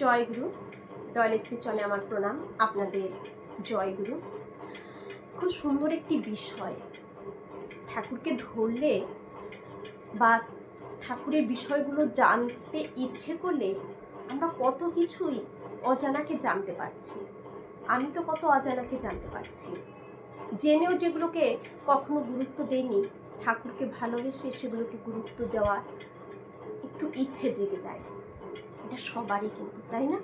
জয়গুরু দয়ালেশ্রী চলে আমার প্রণাম। আপনাদের জয়গুরু খুব সুন্দর একটি বিষয়। ঠাকুরকে ধরলে বা ঠাকুরের বিষয়গুলো জানতে ইচ্ছে করলে আমরা কত কিছুই অজানাকে জানতে পারছি। আমি তো কত অজানাকে জানতে পারছি। জেনেও যেগুলোকে কখনো গুরুত্ব দেইনি, ঠাকুরকে ভালোবেসে সেগুলোকে গুরুত্ব দেওয়া একটু ইচ্ছে জেগে যায়। এটা সবারই কিন্তু, তাই না?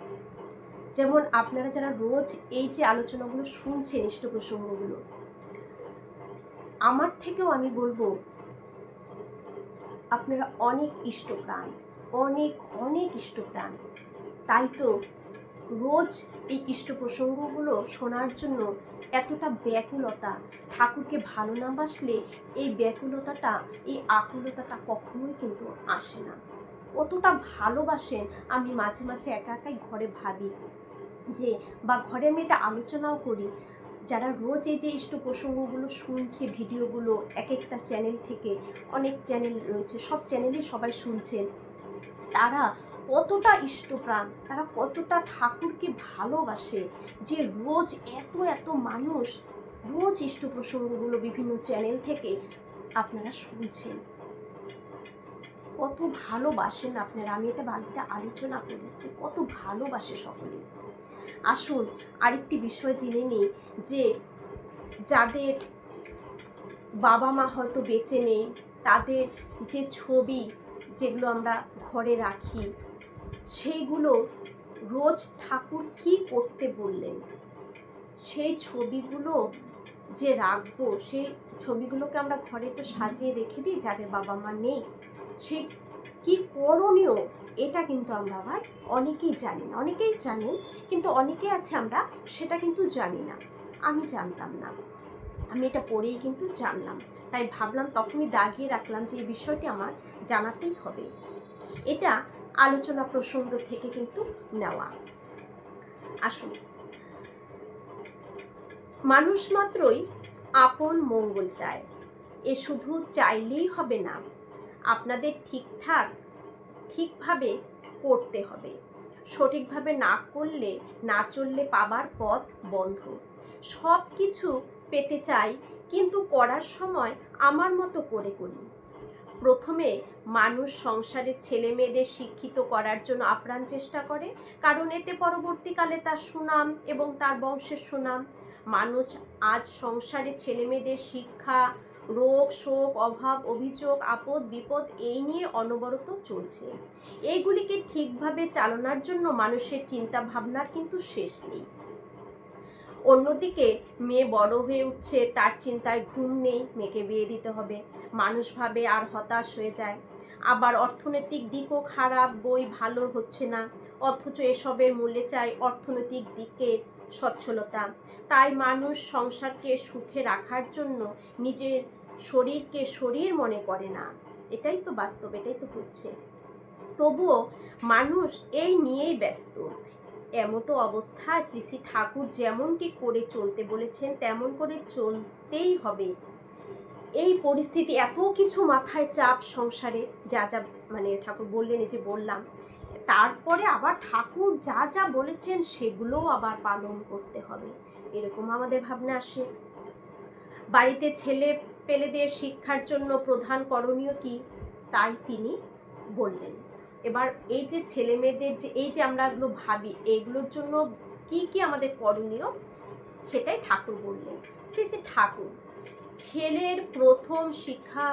যেমন আপনারা যারা রোজ এই যে আলোচনাগুলো শুনছেন ইষ্ট প্রসঙ্গগুলো আমার থেকেও আমি বলব, আপনারা অনেক ইষ্টপ্রাণ, অনেক অনেক ইষ্টপ্রাণ। তাই তো রোজ এই ইষ্ট প্রসঙ্গগুলো শোনার জন্য এতটা ব্যাকুলতা, ঠাকুরকে ভালো না বাসলে এই ব্যাকুলতাটা, এই আকুলতাটা কখনোই কিন্তু আসে না। কতটা ভালোবাসেন, আমি মাঝে মাঝে একা একাই ঘরে ভাবি যে, বা ঘরে আমি এটা আলোচনাও করি। যারা রোজ এই যে ইষ্ট প্রসঙ্গগুলো শুনছে, ভিডিওগুলো এক একটা চ্যানেল থেকে অনেক চ্যানেল রয়েছে, সব চ্যানেলে সবাই শুনছেন, তারা কতটা ইষ্টপ্রাণ, তারা কতটা ঠাকুরকে ভালোবাসে যে রোজ এত এত মানুষ রোজ ইষ্ট প্রসঙ্গগুলো বিভিন্ন চ্যানেল থেকে আপনারা শুনছেন। কত ভালোবাসেন আপনারা। আমি এটা বাড়িতে আলোচনা করি দিচ্ছি। কত ভালোবাসে সকলে। আসুন, আরেকটি বিষয় জেনে নিই যে যাদের বাবা মা হয়তো বেঁচে নেই, তাদের যে ছবি যেগুলো আমরা ঘরে রাখি, সেইগুলো রোজ ঠাকুর কি করতে বললেন? সেই ছবিগুলো যে রাখব, সেই ছবিগুলোকে আমরা ঘরে তো সাজিয়ে রেখে দিই যাদের বাবা মা নেই? সেই কি করণীয় এটা কিন্তু আমরা আবার অনেকেই জানি না। অনেকেই জানেন, কিন্তু অনেকে আছে আমরা সেটা কিন্তু জানি না। আমি জানতাম না। আমি এটা পড়েই কিন্তু জানলাম। তাই ভাবলাম তখনই দাগিয়ে রাখলাম যে এই বিষয়টি আমার জানাতেই হবে। এটা আলোচনা প্রসঙ্গ থেকে কিন্তু নেওয়া। আসুন। মানুষ মাত্রই আপন মঙ্গল চায়। এ শুধু চাইলেই হবে না। আপনাদের ঠিকঠাক, ঠিকভাবে করতে হবে। সঠিকভাবে না করলে, না চললে পাবার পথ বন্ধ। সব কিছু পেতে চাই, কিন্তু করার সময় আমার মতো করে করি। প্রথমে মানুষ সংসারের ছেলে মেয়েদের শিক্ষিত করার জন্য আপ্রাণ চেষ্টা করে, কারণ এতে পরবর্তীকালে তার সুনাম এবং তার বংশের সুনাম। মানুষ আজ সংসারে ছেলে মেয়েদের শিক্ষা রোগ, শোক, অভাব, অভিযোগ, আপদ, বিপদ এই নিয়ে অনবরত চলছে। এইগুলিকে ঠিকভাবে চালানোর জন্য মানুষের চিন্তা ভাবনার কিন্তু শেষ নেই। অন্যদিকে, মেয়ে বড় হয়ে উঠছে, তার চিন্তায় ঘুম নেই, মেয়েকে বিয়ে দিতে হবে। মানুষ ভাবে আর হতাশ হয়ে যায়। আবার অর্থনৈতিক দিকও খারাপ, বই ভালো হচ্ছে না। অথচ এসবের মূল্যে চাই অর্থনৈতিক দিকের সচ্ছলতা। তাই মানুষ সংসারকে সুখে রাখার জন্য নিজের শরীরকে শরীর মনে করে না। এটাই তো বাস্তব, এটাই তো হচ্ছে। তবুও মানুষ এই নিয়েই ব্যস্ত। এমতো অবস্থায় শ্রী শ্রী ঠাকুর যেমনটি করে চলতে বলেছেন, তেমন করে চলতেই হবে। এই পরিস্থিতি এত কিছু মাথায় চাপ সংসারে, যা যা মানে ঠাকুর বললেন যে বললাম। তারপরে আবার ঠাকুর যা যা বলেছেন, সেগুলোও আবার পালন করতে হবে। এরকম আমাদের ভাবনা আসে। বাড়িতে ছেলে পেলেদের শিক্ষার জন্য প্রধান করণীয় কি তাই তিনি বললেন। এবার এই যে ছেলে মেয়েদের যে এই যে আমরা এগুলো ভাবি এইগুলোর জন্য কি কি আমাদের করণীয় সেটাই ঠাকুর বললেন। সে সে ঠাকুর, ছেলের প্রথম শিক্ষা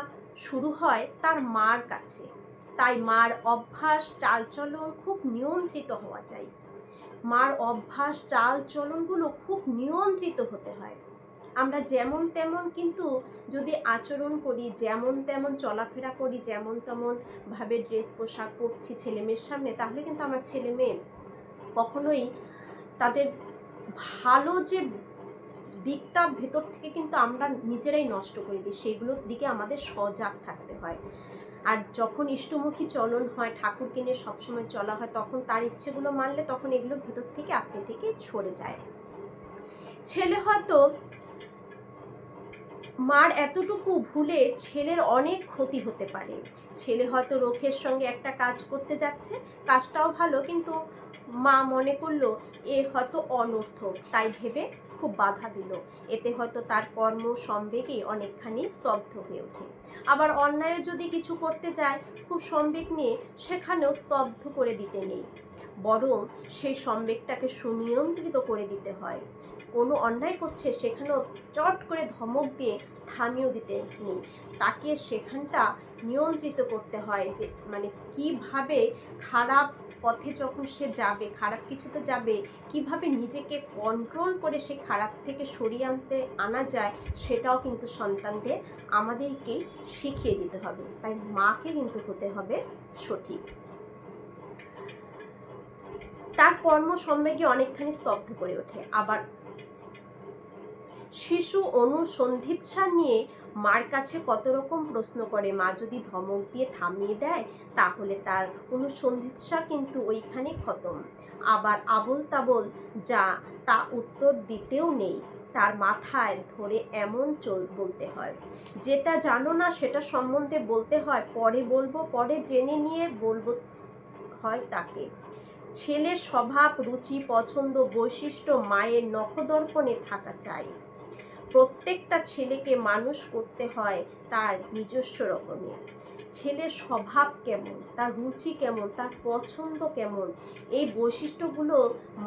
শুরু হয় তার মার কাছে। তাই মার অভ্যাস, চালচলন খুব নিয়ন্ত্রিত হওয়া চাই। মার অভ্যাস, চালচলনগুলো খুব নিয়ন্ত্রিত হতে হয়। আমরা যেমন তেমন কিন্তু যদি আচরণ করি, যেমন তেমন চলাফেরা করি, যেমন তেমন ভাবে ড্রেস পোশাক পরছি ছেলেমেয়ের সামনে, তাহলে কিন্তু আমার ছেলে মেয়ে কখনোই তাদের ভালো যে দিকটা ভেতর থেকে কিন্তু আমরা নিজেরাই নষ্ট করে দিই। সেগুলোর দিকে আমাদের সজাগ থাকতে হয়। আর যখন ইষ্টমুখী চলন হয়, ঠাকুরকে নিয়ে সবসময় চলা হয়, তখন তার ইচ্ছেগুলো মানলে তখন এগুলো ভেতর থেকে আপনি থেকে সরে যায়। ছেলে হয়তো মার এতটুকু ভুলে ছেলের অনেক ক্ষতি হতে পারে। ছেলে হয়তো রোখের সঙ্গে একটা কাজ করতে যাচ্ছে, কাজটাও ভালো, কিন্তু মা মনে করল এ হয়তো অনর্থক, তাই ভেবে খুব বাধা দিল। এতে হয়তো তার কর্ম সম্বেগে অনেকখানি স্তব্ধ হয়ে ওঠে। আবার অন্যায় যদি কিছু করতে যায়, খুব সম্বেগ নিয়ে সেখানেও স্তব্ধ করে দিতে নেই। বরং সেই সম্বেগটাকে সুনিয়ন্ত্রিত করে দিতে হয়। কোনো অন্যায় করছে, সেখানেও চট করে ধমক দিয়ে থামিয়েও দিতে নেই। তাকে সেখানটা নিয়ন্ত্রিত করতে হয় যে মানে কীভাবে খারাপ পথে যখন সে যাবে, খারাপ কিছুতে যাবে, কীভাবে নিজেকে কন্ট্রোল করে সে খারাপ থেকে সরিয়ে আনতে, আনা যায়, সেটাও কিন্তু সন্তানদের আমাদেরকে শিখিয়ে দিতে হবে। তাই মাকে কিন্তু হতে হবে সঠিক। তার কর্ম সম্বেগে অনেকখানি স্তব্ধ করে ওঠে। আবার শিশু অনুসন্ধিৎসা নিয়ে মার কাছে কত রকম প্রশ্ন করে? মা যদি ধমক দিয়ে থামিয়ে দেয়, তাহলে তার অনুসন্ধিৎসা কিন্তু ওইখানে খতম। আবার আবল তাবল যা তা উত্তর দিতেও নেই। তার মাথায় ধরে এমন চল বলতে হয়। যেটা জানো না, সেটা সম্বন্ধে বলতে হয়। পরে বলব, পরে জেনে নিয়ে বলব হয় তাকে। ছেলের স্বভাব, রুচি, পছন্দ, বৈশিষ্ট্য মায়ের নখদর্পণে থাকা চাই। প্রত্যেকটা ছেলেকে মানুষ করতে হয় তার নিজস্ব রকমের ছেলের স্বভাব কেমন, তার রুচি কেমন, তার পছন্দ কেমন, এই বৈশিষ্ট্যগুলো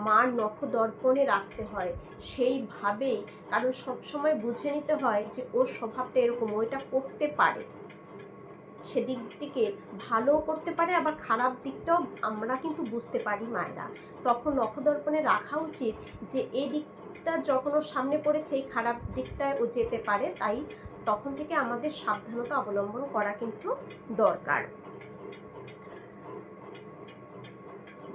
মার নখদর্পণে রাখতে হয়। সেইভাবেই কারণ সবসময় বুঝে নিতে হয় যে ওর স্বভাবটা এরকম ওইটা করতে পারে। সেদিক থেকে ভালোও করতে পারে, আবার খারাপ দিকটাও আমরা কিন্তু বুঝতে পারি মায়েরা। তখন নখদর্পণে রাখা উচিত যে এই দিকটা যখন ওর সামনে পড়েছে, এই খারাপ দিকটায় ও যেতে পারে, তাই তখন থেকে আমাদের সাবধানতা অবলম্বন করা কিন্তু দরকার।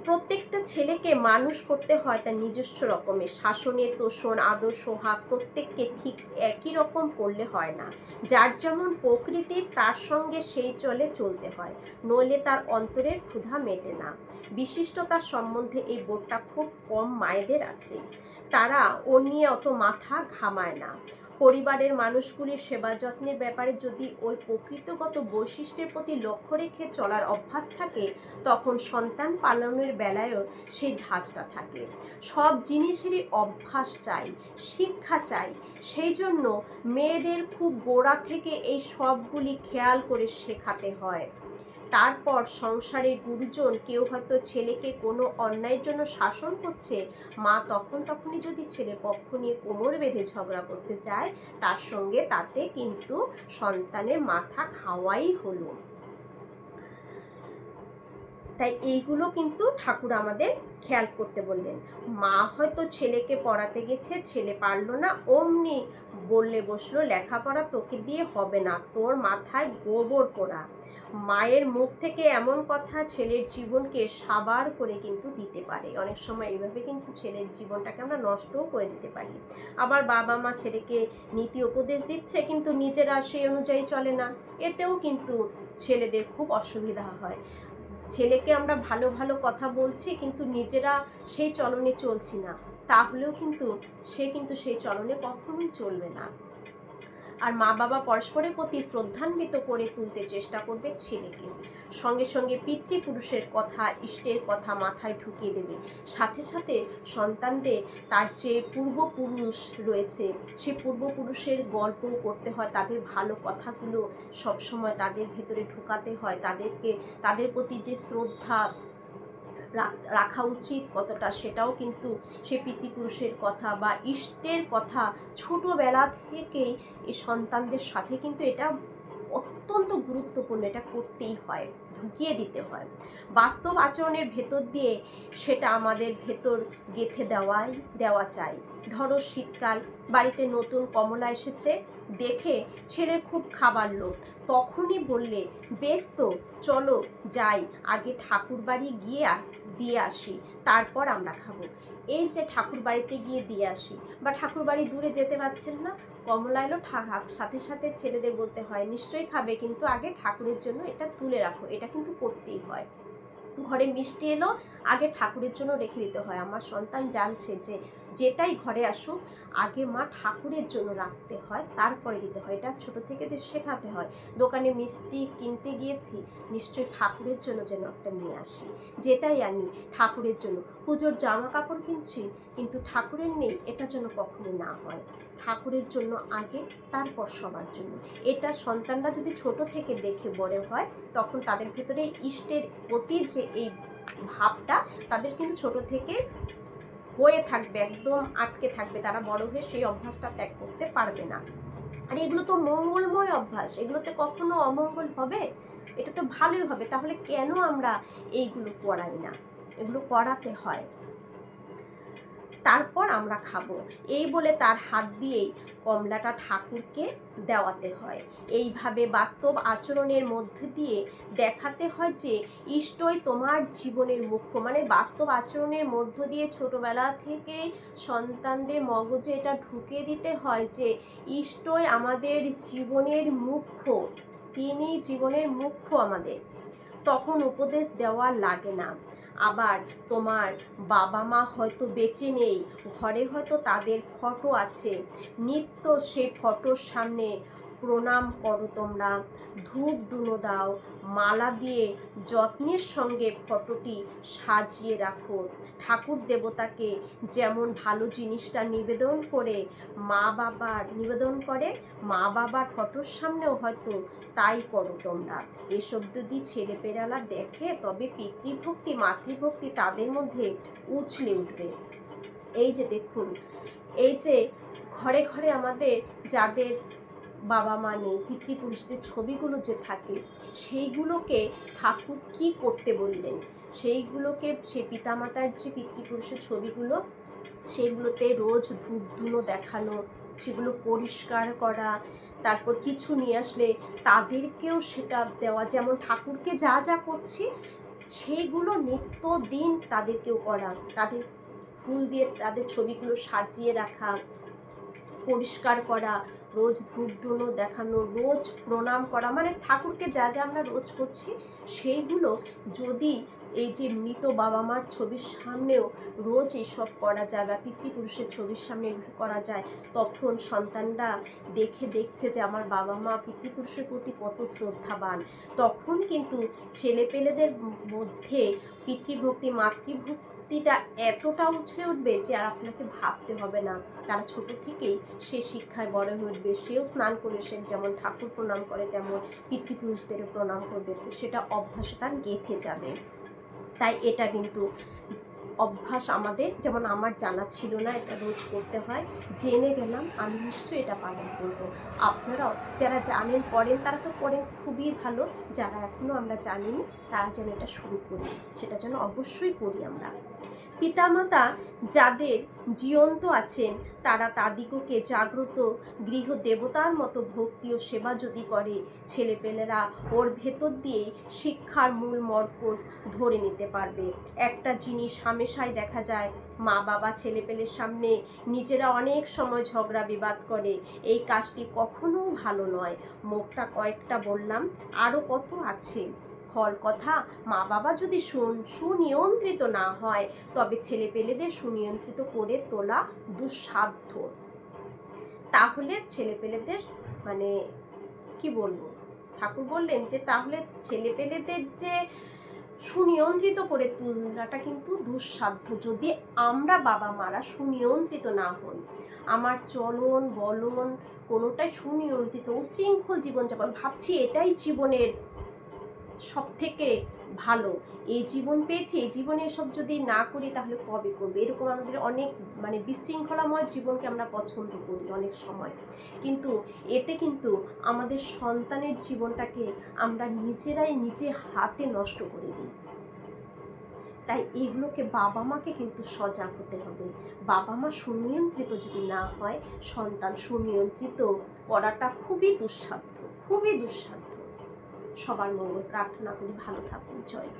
প্রত্যেকটা ছেলেকে মানুষ করতে হয় তার নিজস্ব রকমের শাসনে তোষণ আদর সোহাগ প্রত্যেককে ঠিক একই রকম করলে হয় না। যার যেমন প্রকৃতি, তার সঙ্গে সেই চলে চলতে হয়। নইলে তার অন্তরের ক্ষুধা মেটে না। বিশিষ্টতার সম্বন্ধে এই বোর্ডটা খুব কম মায়েদের আছে। তারা ও নিয়ে অত মাথা ঘামায় না। পরিবারের মানুষগুলির সেবা যত্নের ব্যাপারে যদি ওই প্রকৃতগত বৈশিষ্ট্যের প্রতি লক্ষ্য রেখে চলার অভ্যাস থাকে, তখন সন্তান পালনের বেলায়ও সেই ধাঁচটা থাকে। সব জিনিসেরই অভ্যাস চাই, শিক্ষা চাই। সেই জন্য মেয়েদের খুব গোড়া থেকে এই সবগুলি খেয়াল করে শেখাতে হয়। তারপর সংসারের গুরুজন কেউ হয়তো ছেলেকে কোনো অন্যায়ের জন্য শাসন করছে, মা তখন তখনই যদি ছেলে পক্ষ নিয়ে কোমর বেঁধে ঝগড়া করতে চায়, তার সঙ্গে তাতে কিন্তু সন্তানের মাথা খাওয়াই হলো। তাই এইগুলো কিন্তু ঠাকুর আমাদের খেয়াল করতে বললেন। মা হয়তো ছেলেকে পড়াতে গেছে, ছেলে পারল না, অমনি বললে বসল, লেখাপড়া তোকে দিয়ে হবে না, তোর মাথায় গোবর পোড়া। মায়ের মুখ থেকে এমন কথা ছেলের জীবনকে সাবার করে কিন্তু দিতে পারে। অনেক সময় এইভাবে কিন্তু ছেলের জীবনটাকে আমরা নষ্টও করে দিতে পারি। আবার বাবা মা ছেলেকে নীতি উপদেশ দিচ্ছে, কিন্তু নিজেরা সেই অনুযায়ী চলে না। এতেও কিন্তু ছেলেদের খুব অসুবিধা হয়। ছেলেকে আমরা ভালো ভালো কথা বলছি, কিন্তু নিজেরা সেই চলনে চলছি না। তাহলেও কিন্তু সে কিন্তু সেই চলনে কখনোই চলবে না। আর মা বাবা পরস্পরের প্রতি শ্রদ্ধান্বিত করে তুলতে চেষ্টা করবে ছেলেকে। সঙ্গে সঙ্গে পিতৃপুরুষের কথা, ইষ্টের কথা মাথায় ঢুকিয়ে দেবে। সাথে সাথে সন্তানদের তার যে পূর্বপুরুষ রয়েছে সেই পূর্বপুরুষের গল্প করতে হয়। তাদের ভালো কথাগুলো সবসময় তাদের ভেতরে ঢুকাতে হয়। তাদেরকে, তাদের প্রতি যে শ্রদ্ধা রাখ- উচিত কতটা সেটাও কিন্তু সে পিতৃপুরুষের কথা বা ইষ্টের কথা ছোটোবেলা থেকেই এই সন্তানদের সাথে কিন্তু এটা অত্যন্ত গুরুত্বপূর্ণ, এটা করতেই হয়, ঢুকিয়ে দিতে হয়। বাস্তব আচরণের ভেতর দিয়ে সেটা আমাদের ভেতর গেথে দেওয়াই, দেওয়া চাই। ধরো শীতকাল, বাড়িতে নতুন কমলা এসেছে, দেখে ছেলের খুব খাবার লোক তখনই বললে, বেশ তো, চলো যাই, আগে ঠাকুর বাড়ি গিয়ে দিয়ে আসি, তারপর আমরা খাব। এই যে ঠাকুর বাড়িতে গিয়ে দিয়ে আসি, বা ঠাকুর বাড়ি দূরে যেতে পারছেন না, কমলা এলো সাথে সাথে ছেলেদের বলতে হয়, নিশ্চয়ই খাবে, কিন্তু আগে ঠাকুরের জন্য এটা তুলে রাখো, এটা কিন্তু করতেই হয়। ঘরে মিষ্টি এলো, আগে ঠাকুরের জন্য রেখে দিতে হয়। আমার সন্তান জানছে যে যেটাই ঘরে আসুক, আগে মা ঠাকুরের জন্য রাখতে হয়, তারপরে দিতে হয়। এটা ছোট থেকে যে শেখাতে হয়। দোকানে মিষ্টি কিনতে গিয়েছি, নিশ্চয়ই ঠাকুরের জন্য যেন একটা নিয়ে আসি। যেটাই আনি, ঠাকুরের জন্য। পুজোর জামা কাপড় কিনছি, কিন্তু ঠাকুরের নেই, এটা যেন কখনো না হয়। ঠাকুরের জন্য আগে, তারপর সবার জন্য। এটা সন্তানরা যদি ছোট থেকে দেখে বড় হয়, তখন তাদের ভেতরে ইষ্টের প্রতি যে এই ভাবটা, তাদের কিন্তু ছোট থেকে হয়ে থাকবে, একদম আটকে থাকবে, তারা বড় হয়ে সেই অভ্যাসটা ত্যাগ করতে পারবে না। আর এগুলো তো মঙ্গলময় অভ্যাস, এগুলোতে কখনো অমঙ্গল হবে? এটা তো ভালোই হবে, তাহলে কেন আমরা এইগুলো করাই না? এগুলো করাতে হয়। তারপর আমরা খাব। এই বলে তার হাত দিয়েই কমলাটা ঠাকুরকে দেওয়াতে হয়। এইভাবে বাস্তব আচরণের মধ্যে দিয়ে দেখাতে হয় যে, ইষ্টই তোমার জীবনের মুখ্য। মানে বাস্তব আচরণের মধ্য দিয়ে ছোটবেলা থেকে সন্তানদের মগজে এটা ঢুকে দিতে হয় যে, ইষ্টই আমাদের জীবনের মুখ্য। তিনি জীবনের মুখ্য আমাদের। তখন উপদেশ দেওয়া লাগে না। আবার তোমার বাবা মা হয়তো বেঁচে নেই, ঘরে হয়তো তাদের ফটো আছে। নিত্য সে ফটোর সামনে প্রণাম করো তোমরা। ধূপ দুনো দাও, মালা দিয়ে যত্নের সঙ্গে ফটোটি সাজিয়ে রাখো। ঠাকুর দেবতাকে যেমন ভালো জিনিসটা নিবেদন করে মা বাবার, নিবেদন করে, মা বাবার ফটোর সামনেও হয়তো তাই করো তোমরা। এসব যদি ছেলেপেরালা দেখে তবে পিতৃভক্তি, মাতৃভক্তি তাদের মধ্যে উছলে উঠবে। এই যে দেখুন, এই যে ঘরে ঘরে আমাদের যাদের বাবা মা নেই, পিতৃপুরুষদের ছবিগুলো যে থাকে, সেইগুলোকে ঠাকুর কি করতে বললেন? সেইগুলোকে সে পিতামাতার যে পিতৃপুরুষের ছবিগুলো, সেগুলোতে রোজ ধূপ ধুনো দেখানো, সেগুলো পরিষ্কার করা, তারপর কিছু নিয়ে আসলে তাদেরকেও সেটা দেওয়া, যেমন ঠাকুরকে যা যা করছি সেইগুলো নিত্য দিন তাদেরকেও করা, তাদের ফুল দিয়ে তাদের ছবিগুলো সাজিয়ে রাখা, পরিষ্কার করা রোজ ধূপ ধুনো, দেখানো, রোজ প্রণাম করা মানে ঠাকুরকে যা যা আমরা রোজ করছি, সেইগুলো যদি এই যে মৃত বাবা মার ছবির সামনেও রোজ এইসব করা যায় বা পিতৃপুরুষের ছবির সামনে করা যায়, তখন সন্তানরা দেখে দেখছে যে আমার বাবা মা পিতৃপুরুষের প্রতি কত শ্রদ্ধাবান। তখন কিন্তু ছেলেপেলেদের মধ্যে পিতৃভক্তি মাতৃভক্তিটা এতটা উছলে উঠবে যে আর আপনাকে ভাবতে হবে না। তারা ছোট থেকেই সে শিক্ষায় বড় হয়ে উঠবে, সেও স্নান করে সে যেমন ঠাকুর প্রণাম করে, তেমন পিতৃপুরুষদেরও প্রণাম করবে। সেটা অভ্যাসে তার গেঁথে যাবে। তাই এটা কিন্তু অভ্যাস আমাদের, যেমন আমার জানা ছিল না এটা রোজ করতে হয়, জেনে গেলাম, আমি নিশ্চয়ই এটা পালন করব। আপনারাও যারা জানেন করেন তারা তো করেন খুবই ভালো। যারা এখনও আমরা জানিনি, তারা যেন এটা শুরু করি, সেটা যেন অবশ্যই করি আমরা। পিতামাতা যাদের জীবন্ত আছেন, তারা তাদিগকে জাগ্রত গৃহ দেবতার মতো ভক্তি ও সেবা যদি করে, ছেলেপেলেরা ওর ভেতর দিয়েই শিক্ষার মূল মর্কস ধরে নিতে পারবে। একটা জিনিস হামেশাই দেখা যায়, মা বাবা ছেলেপেলের সামনে নিজেরা অনেক সময় ঝগড়া বিবাদ করে। এই কাজটি কখনো ভালো নয়। মুখটা কয়েকটা বললাম আরও কত আছে? ফল কথা মা বাবা যদি সুনিয়ন্ত্রিত না হয়, তবে ছেলেপেলেদের সুনিয়ন্ত্রিত করে তোলা দুঃসাধ্য। তাহলে ছেলেপেলেদের মানে কি বলব? ঠাকুর বললেন যে, তাহলে ছেলেপেলেদের যে সুনিয়ন্ত্রিত করে তোলাটা কিন্তু দুঃসাধ্য। যদি আমরা বাবা মারা সুনিয়ন্ত্রিত না হই, আমার চলন, বলন কোনোটাই সুনিয়ন্ত্রিত উশৃঙ্খল জীবনযাপন, ভাবছি এটাই জীবনের সব থেকে ভালো। এই জীবন পেয়েছি, এই জীবনে এসব যদি না করি তাহলে কবে করবে? এরকম আমাদের অনেক মানে বিশৃঙ্খলাময় জীবনকে আমরা পছন্দ করি অনেক সময়। কিন্তু এতে কিন্তু আমাদের সন্তানের জীবনটাকে আমরা নিজেরাই নিজে হাতে নষ্ট করে দিই। তাই এগুলোকে বাবা মাকে কিন্তু সজাগ হতে হবে। বাবা মা সুনিয়ন্ত্রিত যদি না হয়, সন্তান সুনিয়ন্ত্রিত করাটা খুবই দুঃসাধ্য খুবই দুঃসাধ্য। সবার মঙ্গল প্রার্থনা করি ভালো থাকুন জয়।